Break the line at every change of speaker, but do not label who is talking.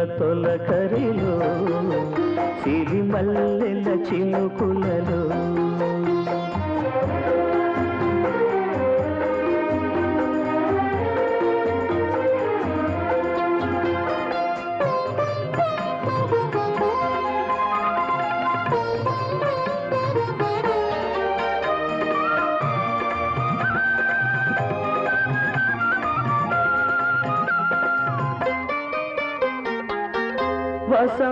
హృదయాలే పలికెనులే హృదయాలే తొలి వలపుల కలయికలో
చిరునవ్వుల